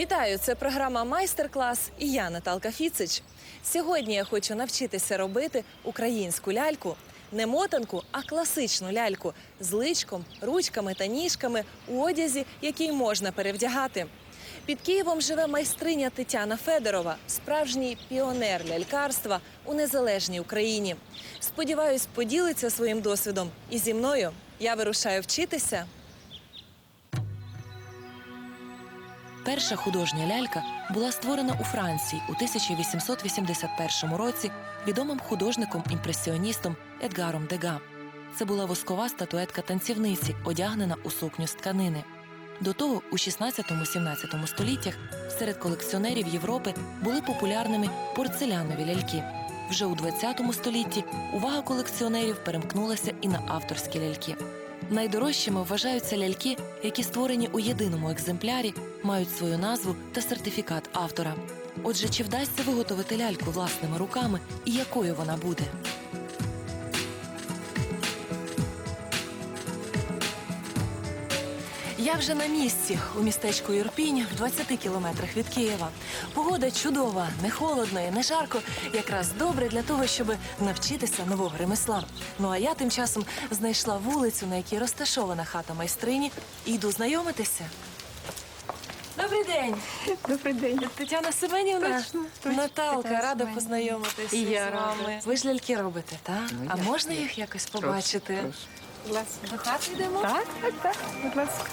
Вітаю! Це програма Майстер-клас і я Наталка Фіцич. Сьогодні я хочу навчитися робити українську ляльку. Не мотанку, а класичну ляльку з личком, ручками та ніжками у одязі, який можна перевдягати. Під Києвом живе майстриня Тетяна Федорова, справжній піонер лялькарства у незалежній Україні. Сподіваюсь, поділиться своїм досвідом і зі мною. Я вирушаю вчитися. Перша художня лялька була створена у Франції у 1881 році відомим художником-імпресіоністом Едгаром Дега. Це була воскова статуетка танцівниці, одягнена у сукню з тканини. До того у 16-17 століттях серед колекціонерів Європи були популярними порцелянові ляльки. Вже у 20 столітті увага колекціонерів перемкнулася і на авторські ляльки. Найдорожчими вважаються ляльки, які створені у єдиному екземплярі, мають свою назву та сертифікат автора. Отже, чи вдасться виготовити ляльку власними руками і якою вона буде? Я вже на місці у містечку Ірпінь в 20 кілометрах від Києва. Погода чудова, не холодно і не жарко. Якраз добре для того, щоб навчитися нового ремесла. Ну а я тим часом знайшла вулицю, на якій розташована хата майстрині, і йду знайомитися. Добрий день, Добрий день. Тетяна Семенівна. Точно, точно. Наталка, Тетяна рада Семенівна. познайомитися І я з вами. рада. Ви ж ляльки робите, так? Ну, а я можна їх якось побачити? Прошу. Будь ласка. До хати йдемо? Так, так, так, будь ласка.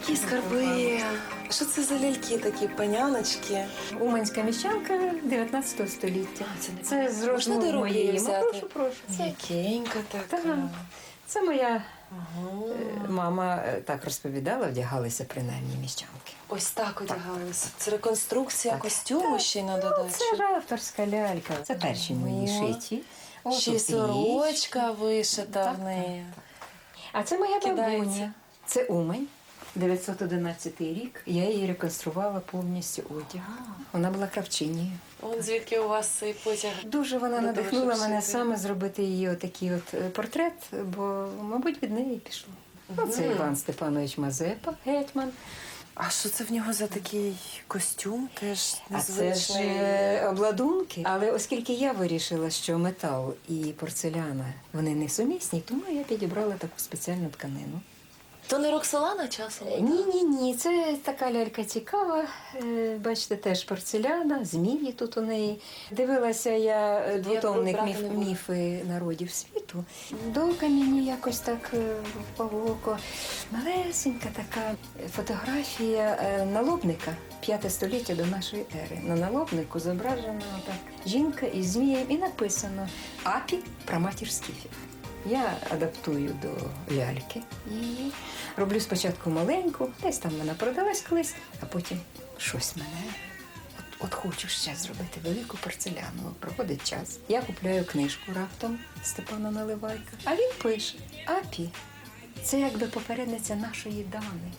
Які скарби? Що це за ляльки такі, паняночки? Уманська міщанка 19 століття. це з розмови моєї. взяти? Прошу, прошу. Це, М'якенька така. Так. це моя Ага. е, мама е, так розповідала, вдягалися принаймні міщанки. Ось так одягалися. Це реконструкція Так. костюму ще й на додачу. Це авторська лялька. Це перші мої шиті. От Ще й сорочка вишита Так, в неї. А це моя бабуня. Це Умань. 911 рік. Я її реконструвала повністю одяг. Вона була кравчинією. Вон звідки у вас цей потяг. Дуже вона надихнула мене саме зробити її отакий от е, портрет, бо, мабуть, від неї пішло. Ну, це Іван Степанович Мазепа, гетьман. А що це в нього за такий костюм? Теж А це ж е, обладунки. Але оскільки я вирішила, що метал і порцеляна вони не сумісні, тому я підібрала таку спеціальну тканину. То не Роксолана часом? Ні, ні, ні, це така лялька цікава. Е, Бачите, теж порцеляна, змії тут у неї. Дивилася я е, двотомник міф, міфи народів світу. Долка мені якось так е, око. Малесенька така фотографія налобника. П'яте століття до нашої ери. На налобнику зображена так жінка із змієм і написано Апі праматір скіфів. Я адаптую до ляльки її. Роблю спочатку маленьку, десь там вона продалась колись, а потім щось мене. От, от хочу ще зробити велику порцеляну. Проходить час. Я купляю книжку раптом Степана Наливайка. А він пише: Апі, це якби попередниця нашої дани.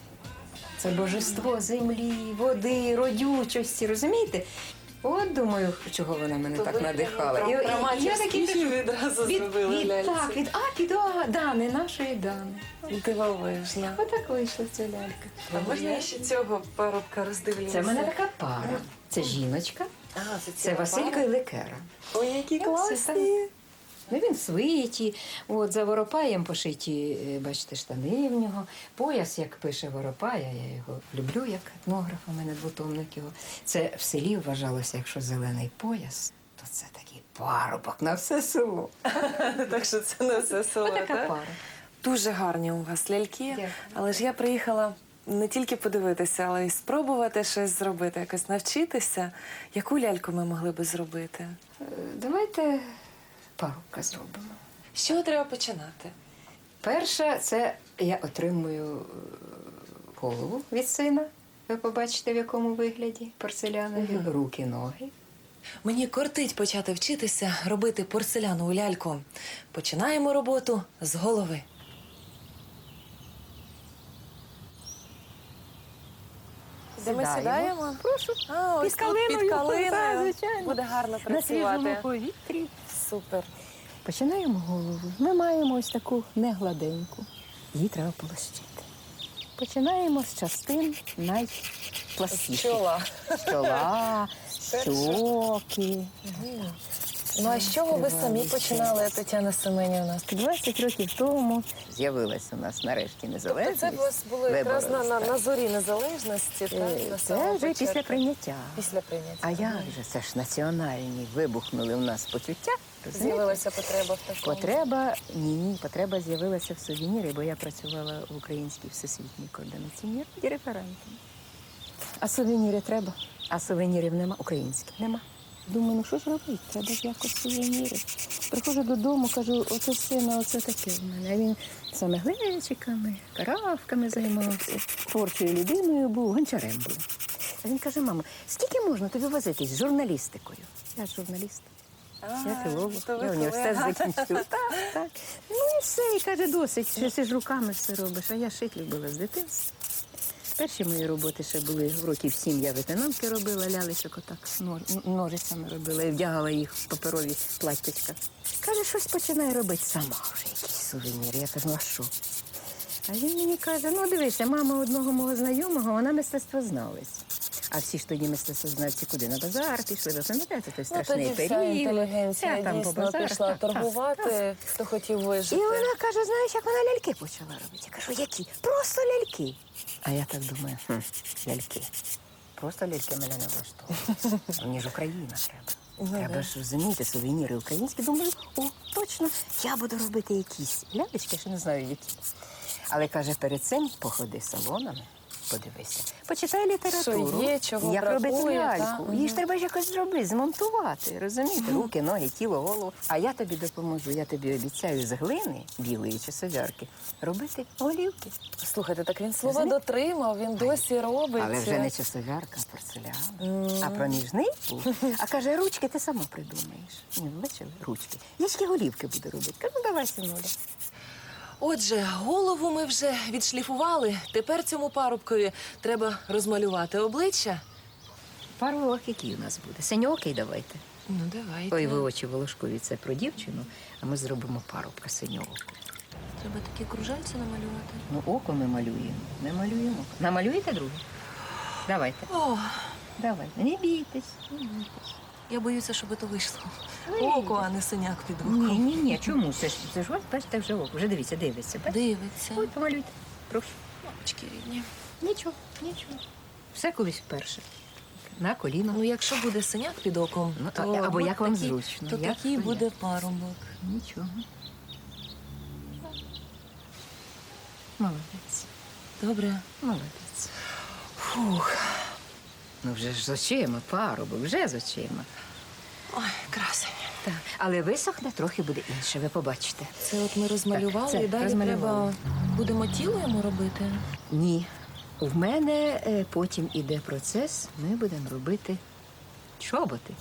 Це божество землі, води, родючості, розумієте? От думаю, чого вона мене То так ви надихала. і, і я матір такий відразу від, зробили від, ляльці. Так, від Апі до Дани, нашої Дани. Дивовижна. Отак вийшла ця лялька. А можна я ще цього парубка роздивлюся? Це в мене така пара. Це жіночка, А, це, це ціла Василько пара? і Ликера. Ой, які класні. Ну, він свиті, от за воропаєм пошиті, е, бачите, штани в нього. Пояс, як пише Воропая, я його люблю як етнограф, у мене двотомник його. Це в селі вважалося, якщо зелений пояс, то це такий парубок на все село. Так що це не все село, так? пара. Дуже гарні у вас ляльки. Дякую. Але ж я приїхала не тільки подивитися, але й спробувати щось зробити, якось навчитися. Яку ляльку ми могли би зробити? Е, Давайте парубка зробимо. З чого треба починати? Перше, це я отримую е, голову від сина. Ви побачите, в якому вигляді порцелянові, угу. руки, ноги. Мені кортить почати вчитися робити порцелянову ляльку. Починаємо роботу з голови. Де ми сідаємо? Прошу. А, ось Під тут, під калиною, калиною. звичайно. Буде гарно На свіжому працювати. повітрі. Супер. Починаємо голову. Ми маємо ось таку негладеньку. Її треба полощити. Починаємо з частин найпластіших. Чола. Чола, Перше. щоки. Ну а з чого ви самі починали, Тетяна Семенівна? 20 років тому з'явилася у нас нарешті Тобто незалежність. це у вас було якраз на, на, на зорі незалежності, так? Е, на Це самому вже після прийняття. Після прийняття. А як же це ж національні вибухнули в нас почуття? розумієте? З'явилася потреба в такому. Потреба ні, ні, потреба з'явилася в сувенірі, бо я працювала в українській всесвітній координаційній раді референтом. А сувеніри треба, а сувенірів нема, українських нема. Думаю, ну що ж робити? Треба ж якось сувеніри. Приходжу додому, кажу, оце сина, оце таке в мене. А він саме глечиками, каравками займався, творчою людиною був, гончарем був. А він каже, мамо, скільки можна тобі возитись з журналістикою? Я ж журналіст. Я філолог, я університет закінчив. Так, так. Ну і все, і каже, досить, що ти ж руками все робиш, а я шить любила з дитинства. Перші мої роботи ще були років сім я ветенанки робила, лялечок отак ножицями робила і вдягала їх в паперові платтячка. Каже, щось починає робити сама вже, якісь сувеніри. Я кажу, «Ну, а що? А він мені каже: ну дивися, мама одного мого знайомого, вона мистецтвознавець. А всі ж тоді мистецтвознавці куди на базар пішли, ви пам'ятаєте той Ну, страшний тоді вся період. інтелігенція Вся там по дійсно базарах, пішла так, так, торгувати, так. хто хотів вижити. І вона каже: знаєш, як вона ляльки почала робити. Я кажу, які? Просто ляльки. А я так думаю, хм, ляльки. Просто ляльки мене не влаштовують. Мені ж Україна треба. Ну, треба ж розуміти сувеніри українські. Думаю, о, точно, я буду робити якісь лялечки, ще не знаю які. Але каже, перед цим походи салонами. Подивися, почитай літературу. Що є, чого як робити бракує, та? ляльку. Її ж Мгм. треба ж якось зробити, змонтувати. Розумієте? Руки, ноги, тіло, голову. А я тобі допоможу. Я тобі обіцяю з глини білої чи совярки робити голівки. Слухайте, так він слова Розумієте? дотримав, він досі робить. Але вже не часовярка, а порцелян. Мгм. А проміжний був. А каже, ручки ти сама придумаєш. Ні, ви бачили? Ручки. Я тільки голівки буду робити. Кажу, давай, синуля. Отже, голову ми вже відшліфували. Тепер цьому парубкові треба розмалювати обличчя. Пару років який у нас буде. Синьокий давайте. Ну, давайте. Ой, ви очі волошкові, це про дівчину, а ми зробимо парубка синього. Треба такі кружальці намалювати. Ну, око ми малюємо. Не малюємо. Намалюєте друге? Давайте. О, Давайте. Не бійтесь. Не бійтесь. Я боюся, щоб це вийшло. Око, а не синяк під Ні, оком. ні, ні. Чому? Це ж це ж бачите, вже око. Вже дивіться, дивиться. Бачите? Дивиться. Ой, помалюйте. Прошу. Мамочки рідні. Нічого, нічого. Все колись вперше. На коліно. Ну, якщо буде синяк під оком, Ну, то а- або от як вам такий- зручно, то як такий то буде парубок. Нічого. Молодець. Добре. Молодець. Фух. Ну вже ж з очима, парубок, вже з очима. Ой, красень. Так. Але висохне трохи буде інше, ви побачите. Це от ми розмалювали, Так, це і далі розмалювали. треба. Будемо тіло йому робити. Ні. В мене е, потім іде процес, ми будемо робити чоботи.